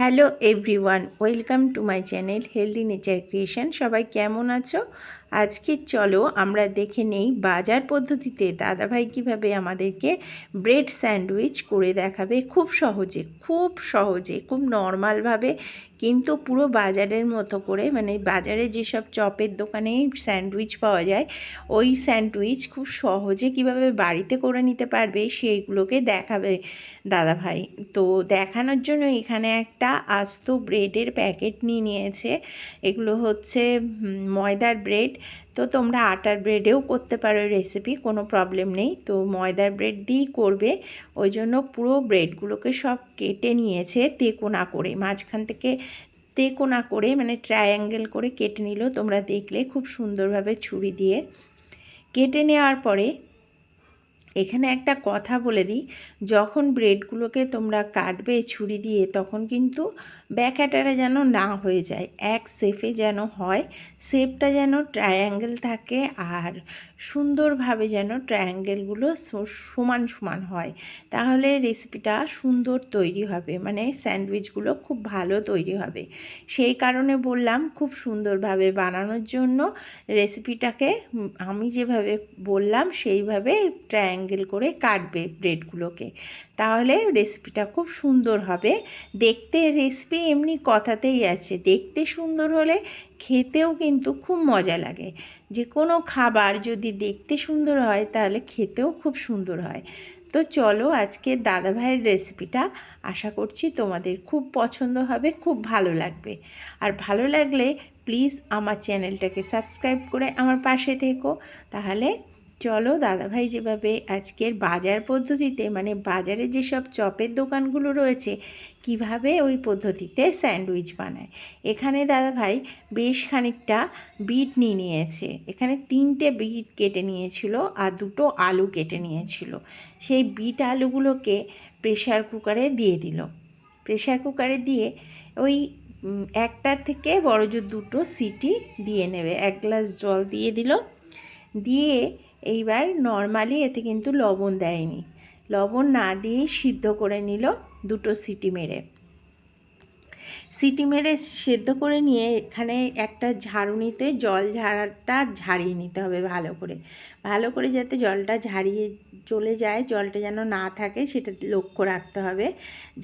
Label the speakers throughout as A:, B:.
A: Hello everyone welcome to my channel healthy nature creation সবাই কেমন আছো? আজকে চলো আমরা দেখে নেই বাজার পদ্ধতিতে দাদাভাই কীভাবে আমাদেরকে ব্রেড স্যান্ডউইচ করে দেখাবে। খুব সহজে খুব সহজে, খুব নর্মালভাবে কিন্তু পুরো বাজারের মতো করে মানে বাজারে যেসব চপের দোকানে স্যান্ডউইচ পাওয়া যায়, ওই স্যান্ডউইচ খুব সহজে কীভাবে বাড়িতে করে নিতে পারবে সেইগুলোকে দেখাবে দাদাভাই। তো দেখানোর জন্য এখানে একটা আস্ত ব্রেডের প্যাকেট নিয়ে নিয়েছে। এগুলো হচ্ছে ময়দার ব্রেড তো তোমরা আটার ব্রেডেও করতে পারো রেসিপি কোনো প্রবলেম নেই। তো ময়দার ব্রেড দিয়েই করবে, ওই জন্য পুরো ব্রেডগুলোকে সব কেটে নিয়েছে তেকোনা করে। মাঝখান থেকে তেকোনা করে মানে ট্রায়াঙ্গেল করে কেটে নিল, তোমরা দেখলে খুব সুন্দরভাবে ছুরি দিয়ে। কেটে নেওয়ার পরে এখানে একটা কথা বলে দিই, যখন ব্রেডগুলোকে তোমরা কাটবে ছুরি দিয়ে, তখন কিন্তু ব্যাকাটারা যেন না হয়ে যায়। এক সেফে যেন হয় সেপটা যেন ট্রায়াঙ্গেল থাকে আর সুন্দরভাবে যেন ট্রায়াঙ্গেলগুলো সমান সমান হয়। তাহলে রেসিপিটা সুন্দর তৈরি হবে মানে স্যান্ডউইচগুলো খুব ভালো তৈরি হবে। সেই কারণে বললাম, খুব সুন্দরভাবে বানানোর জন্য রেসিপিটাকে আমি যেভাবে বললাম, সেইভাবে ট্রায়াঙ্গেল করে কাটবে ব্রেডগুলোকে তাহলে রেসিপিটা খুব সুন্দর হবে। দেখতে রেসিপি এমনি কথাতেই আছে। দেখতে সুন্দর হলে খেতেও কিন্তু খুব মজা লাগে। যে কোনো খাবার যদি দেখতে সুন্দর হয়, তাহলে খেতেও খুব সুন্দর হয়। তো চলো আজকে দাদা ভাইয়ের রেসিপিটা আশা করছি তোমাদের খুব পছন্দ হবে, খুব ভালো লাগবে। আর ভালো লাগলে প্লিজ আমার চ্যানেলটাকে সাবস্ক্রাইব করে আমার পাশে থেকো। তাহলে চলো দাদাভাই যেভাবে আজকের বাজার পদ্ধতিতে মানে বাজারে যেসব চপের দোকানগুলো রয়েছে, কীভাবে ওই পদ্ধতিতে স্যান্ডউইচ বানায়। এখানে দাদাভাই বেশ খানিকটা বিট নিয়ে নিয়েছে। এখানে তিনটে বিট কেটে নিয়েছিল আর দুটো আলু কেটে নিয়েছিল। সেই বিট আলুগুলোকে প্রেশার কুকারে দিয়ে দিল। প্রেশার কুকারে দিয়ে ওই একটা থেকে বড় জোর দুটো সিটি দিয়ে নেবে, এক গ্লাস জল দিয়ে দিল। দিয়ে এইবার নর্মালি এতে কিন্তু লবণ দেয়নি। লবণ না দিয়েই সিদ্ধ করে নিল দুটো সিটি মেরে। সিটি মেরে সেদ্ধ করে নিয়ে এখানে একটা ঝাড়ুনিতে জল ঝাড়াটা ঝাড়িয়ে নিতে হবে ভালো করে। ভালো করে যাতে জলটা ঝাড়িয়ে চলে যায়, জলটা যেন না থাকে সেটা লক্ষ্য রাখতে হবে।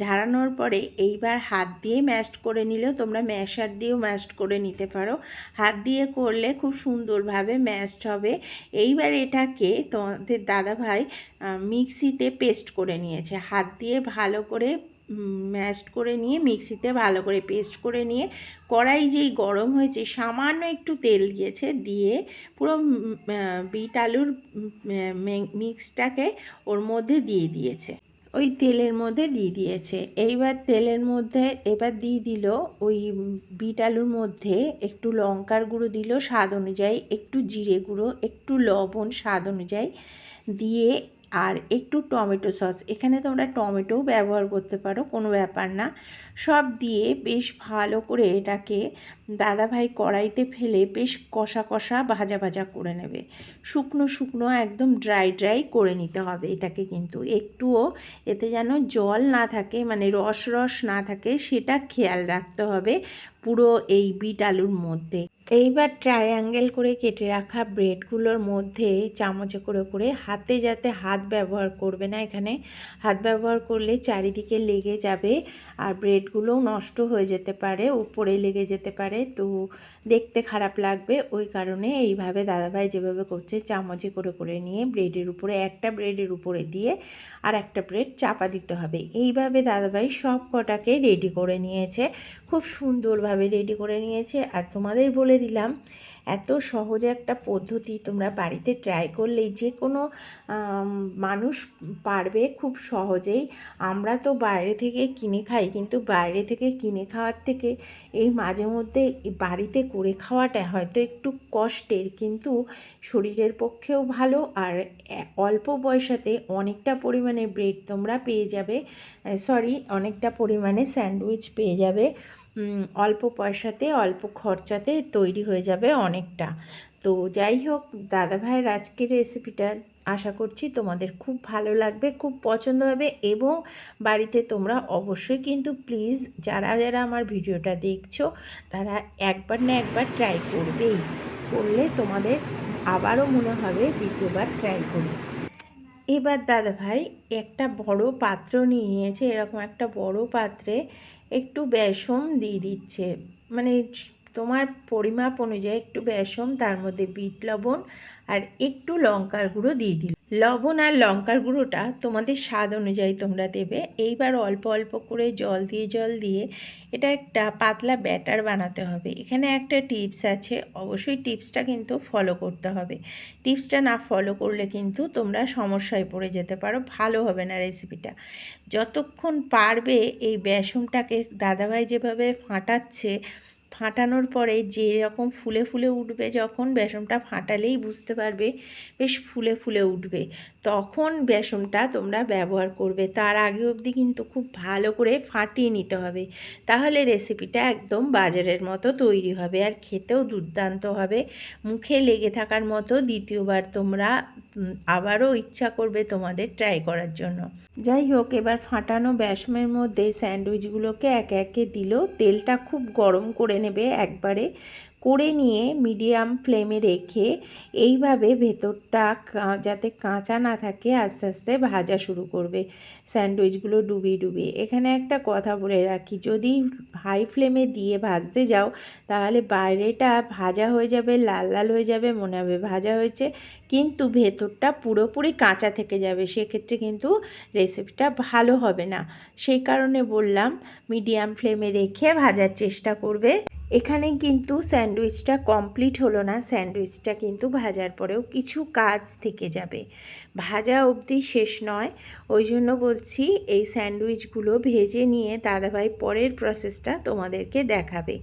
A: ঝাড়ানোর পরে এইবার হাত দিয়ে ম্যাশড করে নিলেও তোমরা ম্যাশার দিয়েও ম্যাশড করে নিতে পারো। হাত দিয়ে করলে খুব সুন্দরভাবে ম্যাশড হবে। এইবার এটাকে তোমাদের দাদা ভাই মিক্সিতে পেস্ট করে নিয়েছে। হাত দিয়ে ভালো করে ম্যাশড করে নিয়ে মিক্সিতে ভালো করে পেস্ট করে নিয়ে কড়াই যেই গরম হয়েছে, সামান্য একটু তেল দিয়েছে, দিয়ে পুরো বিট আলুর মিক্সটাকে ওর মধ্যে দিয়ে দিয়েছে। ওই তেলের মধ্যে দিয়ে দিয়েছে। এইবার তেলের মধ্যে এবার দিয়ে দিল ওই বিট আলুর মধ্যে একটু লঙ্কার গুঁড়ো দিল, স্বাদ অনুযায়ী একটু জিরে গুঁড়ো, একটু লবণ, স্বাদ অনুযায়ী দিয়ে আর একটু টমেটো সস। এখানে তোমরা টমেটোও ব্যবহার করতে পারো, কোনো ব্যাপার না। সব দিয়ে বেশ ভালো করে এটাকে দাদাভাই কড়াইতে ফেলে বেশ কষা কষা ভাজা ভাজা করে নেবে। শুকনো শুকনো একদম ড্রাই ড্রাই করে নিতে হবে এটাকে কিন্তু। একটুও এতে যেন জল না থাকে মানে রস রস না থাকে, সেটা খেয়াল রাখতে হবে পুরো এই বিট আলুর মধ্যে। এইবার ট্রায়াঙ্গেল করে কেটে রাখা ব্রেডগুলোর মধ্যে চামচে করে করে হাতে যাতে হাত ব্যবহার করবে না এখানে, হাত ব্যবহার করলে চারিদিকে লেগে যাবে আর ব্রেডগুলোও নষ্ট হয়ে যেতে পারে, উপরে লেগে যেতে পারে। তো দেখতে খারাপ লাগবে। ওই কারণে এইভাবে দাদাভাই যেভাবে করছে, চামচে করে করে নিয়ে ব্রেডের উপরে, একটা ব্রেডের উপরে দিয়ে আর একটা ব্রেড চাপা দিতে হবে। এইভাবে দাদাভাই সব কটাকে রেডি করে নিয়েছে। খুব সুন্দরভাবে রেডি করে নিয়েছে। আর তোমাদের বলে দিলাম, এত সহজ একটা পদ্ধতি তোমরা বাড়িতে ট্রাই করলেই যে কোনো মানুষ পারবে খুব সহজেই। আমরা তো বাইরে থেকে কিনে খাই, কিন্তু বাইরে থেকে কিনে খাওয়ার থেকে এই মাঝে মধ্যে বাড়িতে করে খাওয়াটা হয়তো একটু কষ্টের, কিন্তু শরীরের পক্ষেও ভালো। আর অল্প পয়সাতে অনেকটা পরিমাণে ব্রেড তোমরা পেয়ে যাবে। সরি অনেকটা পরিমাণে স্যান্ডউইচ পেয়ে যাবে। অল্প পয়সাতে, অল্প খরচাতে তৈরি হয়ে যাবে অনেকটা। তো যাই হোক, দাদাভাইয়ের আজকের রেসিপিটা আশা করছি তোমাদের খুব ভালো লাগবে, খুব পছন্দ হবে এবং বাড়িতে তোমরা অবশ্যই কিন্তু প্লিজ যারা যারা আমার ভিডিওটা দেখছ তারা একবার না একবার ট্রাই করবেই। করলে তোমাদের আবারও মনে হবে দ্বিতীয়বার ট্রাই করি। এবার দাদা ভাই একটা বড় পাত্র নিয়ে নিয়েছে, এরকম একটা বড় পাত্রে একটু বেসম দিয়ে দিচ্ছে। মানে তোমার পরিমাপ অনুযায়ী একটু বেসম তার মধ্যে বিট লবণ আর একটু লঙ্কার গুঁড়ো দিয়ে দিল। লবণ আর লঙ্কার গুঁড়োটা তোমাদের স্বাদ অনুযায়ী তোমরা দেবে। এইবার অল্প অল্প করে জল দিয়ে জল দিয়ে এটা একটা পাতলা ব্যাটার বানাতে হবে। এখানে একটা টিপস আছে, অবশ্যই টিপসটা কিন্তু ফলো করতে হবে। টিপসটা না ফলো করলে কিন্তু তোমরা সমস্যায় পড়ে যেতে পারো, ভালো হবে না রেসিপিটা। যতক্ষণ পারবে এই বেসনটাকে দাদাভাই যেভাবে ফাটাচ্ছে ফাটানোর পরে যে রকম ফুলে ফুলে উঠবে যখন বেসনটা ফাটালেই বুঝতে পারবে বেশ ফুলে ফুলে উঠবে। তখন বেসনটা তোমরা ব্যবহার করবে। তার আগে অবধি কিন্তু খুব ভালো করে ফাটিয়ে নিতে হবে। তাহলে রেসিপিটা একদম বাজারের মতো তৈরি হবে আর খেতেও দুর্দান্ত হবে। মুখে লেগে থাকার মতো দ্বিতীয়বার তোমরা আবারও ইচ্ছা করবে তোমাদের ট্রাই করার জন্য। যাই হোক, এবার ফাটানো ব্যাসমের মধ্যে স্যান্ডউইচগুলোকে একে একে দিল। তেলটা খুব গরম করে নেবে একবারে। করে নিয়ে মিডিয়াম ফ্লেমে রেখে এইভাবে ভেতরটা যাতে কাঁচা না থাকে, আস্তে আস্তে ভাজা শুরু করবে। স্যান্ডউইচগুলো ডুবিয়ে ডুবিয়ে। এখানে একটা কথা বলে রাখি, যদি হাই ফ্লেমে দিয়ে ভাজতে যাও, তাহলে বাইরেটা ভাজা হয়ে যাবে, লাল লাল হয়ে যাবে, মনে হবে ভাজা হয়েছে। কিন্তু ভেতরটা পুরোপুরি কাঁচা থেকে যাবে, সেক্ষেত্রে কিন্তু রেসিপিটা ভালো হবে না। সেই কারণে বললাম, মিডিয়াম ফ্লেমে রেখে ভাজার চেষ্টা করবে। এখানে কিন্তু স্যান্ডউইচটা কমপ্লিট হলো না, স্যান্ডউইচটা কিন্তু ভাজার পরেও কিছু কাজ থেকে যাবে। ভাজা অবধি শেষ নয়, ওই জন্য বলছি এই স্যান্ডউইচগুলো ভেজে নিয়ে দাদাভাই পরের প্রসেসটা তোমাদেরকে দেখাবে।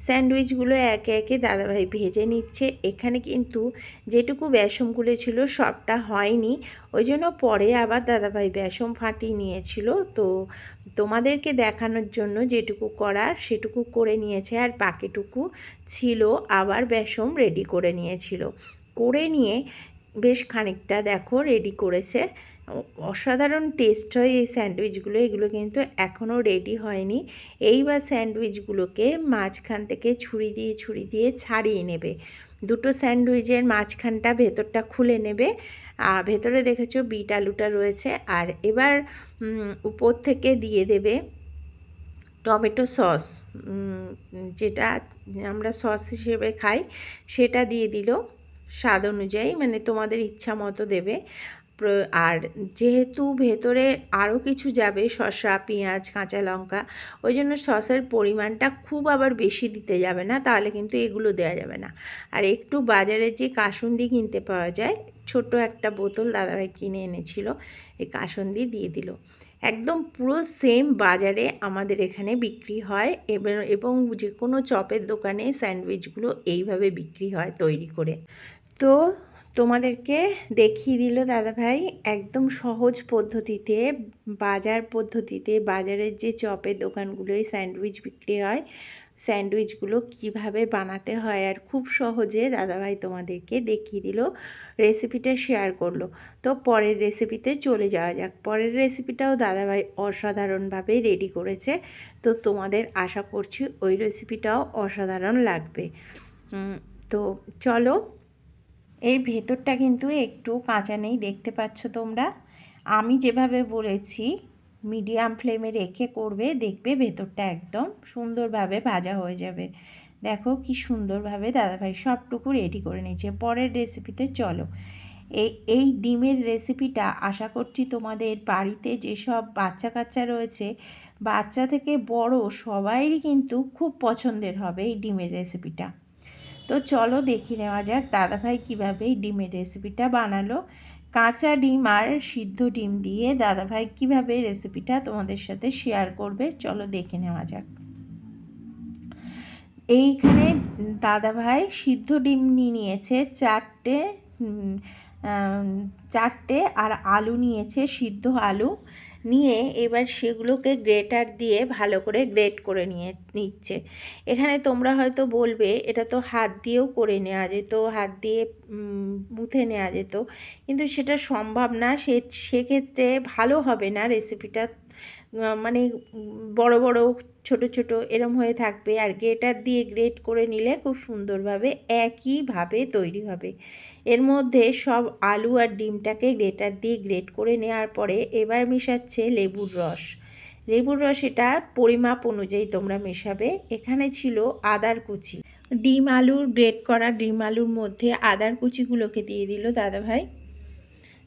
A: স্যান্ডউইচগুলো একে একে দাদাভাই ভেজে নিচ্ছে। এখানে কিন্তু যেটুকু বেসমগুলো ছিল সবটা হয়নি, ওই জন্য পরে আবার দাদাভাই বেসম ফাটিয়ে নিয়েছিল। তো তোমাদেরকে দেখানোর জন্য যেটুকু করার সেটুকু করে নিয়েছে আর বাকিটুকু ছিল আবার বেসম রেডি করে নিয়েছিল। করে নিয়ে বেশ খানিকটা দেখো রেডি করেছে। অসাধারণ টেস্ট হয় এই স্যান্ডউইচগুলো, এগুলো কিন্তু এখনও রেডি হয়নি। এইবার স্যান্ডউইচগুলোকে মাঝখান থেকে ছুরি দিয়ে ছুরি দিয়ে ছাড়িয়ে নেবে। দুটো স্যান্ডউইচের মাঝখানটা ভেতরটা খুলে নেবে। ভেতরে দেখেছ বিট আলুটা রয়েছে। আর এবার উপর থেকে দিয়ে দেবে টমেটো সস। যেটা আমরা সস হিসেবে খাই, সেটা দিয়ে দিল। স্বাদ অনুযায়ী মানে তোমাদের ইচ্ছা মতো দেবে। আর যেহেতু ভেতরে আরও কিছু যাবে, শসা, পেঁয়াজ, কাঁচা লঙ্কা, ওই জন্য সসের পরিমাণটা খুব আবার বেশি দিতে যাবে না, তাহলে কিন্তু এগুলো দেওয়া যাবে না। আর একটু বাজারে যে কাসুন্দি কিনতে পাওয়া যায় ছোট একটা বোতল দাদাভাই কিনে এনেছিল, এই কাসুন্দি দিয়ে দিল। একদম পুরো সেম বাজারে আমাদের এখানে বিক্রি হয় এবং যে কোনো চপের দোকানে স্যান্ডউইচগুলো এইভাবে বিক্রি হয় তৈরি করে। তো তোমাদেরকে দেখিয়ে দিল দাদাভাই একদম সহজ পদ্ধতিতে, বাজার পদ্ধতিতে বাজারের যে চপের দোকানগুলোয় স্যান্ডউইচ বিক্রি হয়, স্যান্ডউইচগুলো কীভাবে বানাতে হয় আর খুব সহজে দাদাভাই তোমাদেরকে দেখিয়ে দিল, রেসিপিটা শেয়ার করল। তো পরের রেসিপিতে চলে যাওয়া যাক। পরের রেসিপিটাও দাদাভাই অসাধারণভাবে রেডি করেছে। তো তোমাদের আশা করছি ওই রেসিপিটাও অসাধারণ লাগবে। তো চলো এর ভেতরটা কিন্তু একটু কাঁচা নেই, দেখতে পাচ্ছ তোমরা। আমি যেভাবে বলেছি মিডিয়াম ফ্লেমে রেখে করবে, দেখবে ভেতরটা একদম সুন্দরভাবে ভাজা হয়ে যাবে। দেখো কি সুন্দরভাবে দাদাভাই সবটুকু রেডি করে নিয়েছে। পরের রেসিপিতে চলো। এই এই ডিমের রেসিপিটা আশা করছি তোমাদের বাড়িতে যেসব বাচ্চা কাচ্চা রয়েছে, বাচ্চা থেকে বড় সবাইরই কিন্তু খুব পছন্দের হবে এই ডিমের রেসিপিটা তো চলো দেখে নেওয়া যাক। দাদাভাই কীভাবে এই ডিমের রেসিপিটা বানালো। কাঁচা ডিম আর সিদ্ধ ডিম দিয়ে দাদাভাই কীভাবে রেসিপিটা তোমাদের সাথে শেয়ার করবে, চলো দেখে নেওয়া যাক। এইখানে দাদাভাই সিদ্ধ ডিম নিয়ে নিয়েছে চারটে চারটে আর আলু নিয়েছে, সিদ্ধ আলু। নিয়ে এবার সেগুলোকে গ্রেটার দিয়ে ভালো করে গ্রেট করে নিয়ে নিচ্ছে। এখানে তোমরা হয়তো বলবে, এটা তো হাত দিয়েও করে নেওয়া যেত, হাত দিয়ে মুথে নেওয়া যেত। কিন্তু সেটা সম্ভব না, সে, সেক্ষেত্রে ভালো হবে না রেসিপিটা মানে বড় বড়, ছোট ছোট এরম হয়ে থাকবে আর গ্রেটার দিয়ে গ্রেট করে নিলে খুব সুন্দরভাবে একইভাবে তৈরি হবে। এর মধ্যে সব আলু আর ডিমটাকে গ্রেটার দিয়ে গ্রেট করে নেওয়ার পরে এবার মেশাচ্ছে লেবুর রস। লেবুর রস এটা পরিমাপ অনুযায়ী তোমরা মেশাবে। এখানে ছিল আদার কুচি। ডিম আলুর গ্রেট করা ডিম আলুর মধ্যে আদার কুচিগুলোকে দিয়ে দিল দাদাভাই।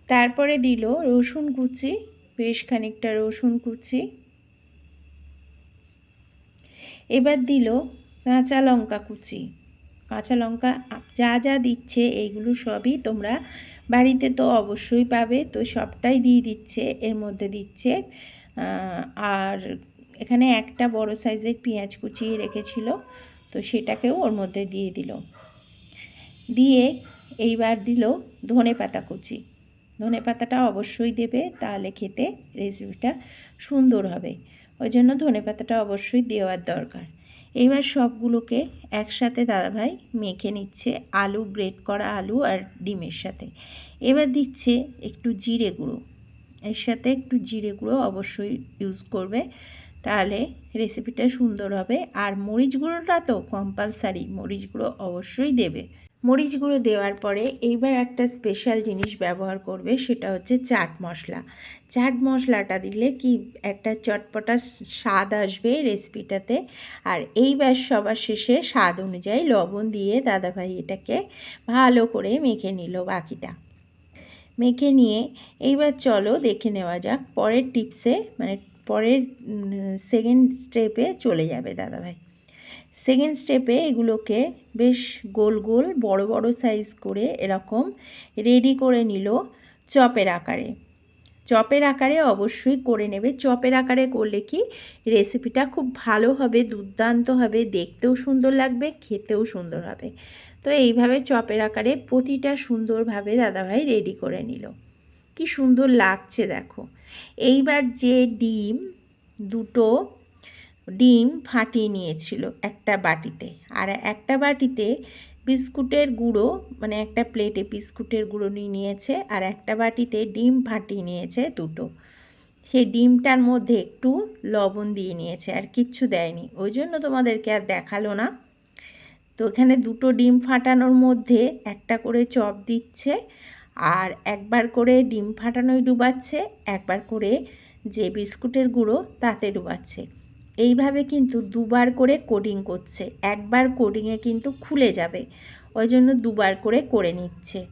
A: তারপরে দিল রসুন কুচি। বেশ খানিকটা রসুন কুচি। এবার দিল কাঁচা লঙ্কা কুচি। কাঁচা লঙ্কা যা যা দিচ্ছে এইগুলো সবই তোমরা বাড়িতে তো অবশ্যই পাবে, তো সবটাই দিয়ে দিচ্ছে, এর মধ্যে দিচ্ছে আর এখানে একটা বড় সাইজের পেঁয়াজ কুচিয়ে রেখেছিল, তো সেটাকেও ওর মধ্যে দিয়ে দিল। দিয়ে এইবার দিল ধনে পাতা কুচি। ধনে পাতাটা অবশ্যই দেবে, তাহলে খেতে রেসিপিটা সুন্দর হবে। ওই জন্য ধনে পাতাটা অবশ্যই দেওয়ার দরকার। এবার সবগুলোকে একসাথে দাদাভাই মেখে নিচ্ছে আলু গ্রেট করা আলু আর ডিমের সাথে। এবার দিচ্ছে একটু জিরে গুঁড়ো। এর সাথে একটু জিরে গুঁড়ো অবশ্যই ইউজ করবে, তাহলে রেসিপিটা সুন্দর হবে। আর মরিচ গুঁড়োটা তো কম্পালসারি মরিচ গুঁড়ো অবশ্যই দেবে। মরিচ গুঁড়ো দেওয়ার পরে এইবার একটা স্পেশাল জিনিস ব্যবহার করবে, সেটা হচ্ছে চাট মশলা। চাট মশলাটা দিলে কি একটা চটপটা স্বাদ আসবে রেসিপিটাতে আর এইবার সবার শেষে স্বাদ অনুযায়ী লবণ দিয়ে দাদাভাই এটাকে ভালো করে মেখে নিল বাকিটা। মেখে নিয়ে এইবার চলো দেখে নেওয়া যাক, পরের টিপসে মানে পরের সেকেন্ড স্টেপে চলে যাবে দাদাভাই। সেকেন্ড স্টেপে এগুলোকে বেশ গোল গোল বড় বড় সাইজ করে এরকম রেডি করে নিল চপের আকারে। চপের আকারে অবশ্যই করে নেবে। চপের আকারে করলে কি রেসিপিটা খুব ভালো হবে, দুর্দান্ত হবে, দেখতেও সুন্দর লাগবে, খেতেও সুন্দর হবে। তো এইভাবে চপের আকারে প্রতিটা সুন্দরভাবে দাদাভাই রেডি করে নিল। কি সুন্দর লাগছে দেখো। এইবার যে ডিম দুটো ডিম ফাটিয়ে নিয়েছিল একটা বাটিতে। আর একটা বাটিতে বিস্কুটের গুঁড়ো মানে একটা প্লেটে বিস্কুটের গুঁড়ো নিয়ে নিয়েছে আর একটা বাটিতে ডিম ফাটিয়ে নিয়েছে দুটো। সেই ডিমটার মধ্যে একটু লবণ দিয়ে নিয়েছে আর কিচ্ছু দেয়নি। ওই জন্য তোমাদেরকে আর দেখাল না। তো এখানে দুটো ডিম ফাটানোর মধ্যে একটা করে চপ দিচ্ছে আর একবার করে ডিম ফাটানোই ডুবাচ্ছে, একবার করে যে বিস্কুটের গুঁড়ো তাতে ডুবাচ্ছে। এইভাবে কিন্তু দুবার করে কোডিং করছে। একবার কোডিংয়ে কিন্তু খুলে যাবে। ওই জন্য দুবার করে করে নিচ্ছে।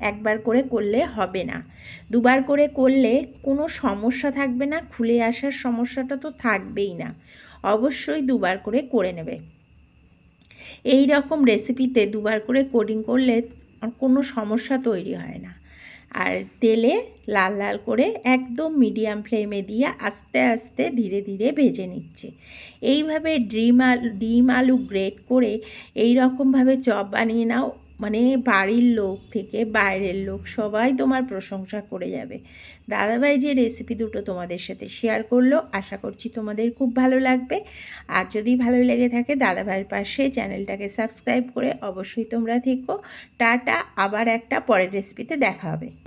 A: একবার করে করলে হবে না। দুবার করে করলে কোনো সমস্যা থাকবে না, খুলে আসার সমস্যাটা তো থাকবেই না। অবশ্যই দুবার করে করে নেবে। এই রকম রেসিপিতে দুবার করে কোডিং করলে কোনো সমস্যা তৈরি হয় না। আর তেলে লাল লাল করে একদম মিডিয়াম ফ্লেমে দিয়ে আস্তে আস্তে ধীরে ধীরে ভেজে নিচ্ছে। এইভাবে ডিম আলু ডিম আলু গ্রেট করে এই রকমভাবে চপ বানিয়ে নাও। মানে বাড়ির লোক থেকে বাইরের লোক সবাই তোমার প্রশংসা করে যাবে। দাদাভাই যে রেসিপি দুটো তোমাদের সাথে শেয়ার করল, আশা করছি তোমাদের খুব ভালো লাগবে। আর যদি ভালো লেগে থাকে দাদাভাইয়ের পাশে চ্যানেলটাকে সাবস্ক্রাইব করে অবশ্যই তোমরা থেকো। টাটা, আবার একটা পরের রেসিপিতে দেখা হবে।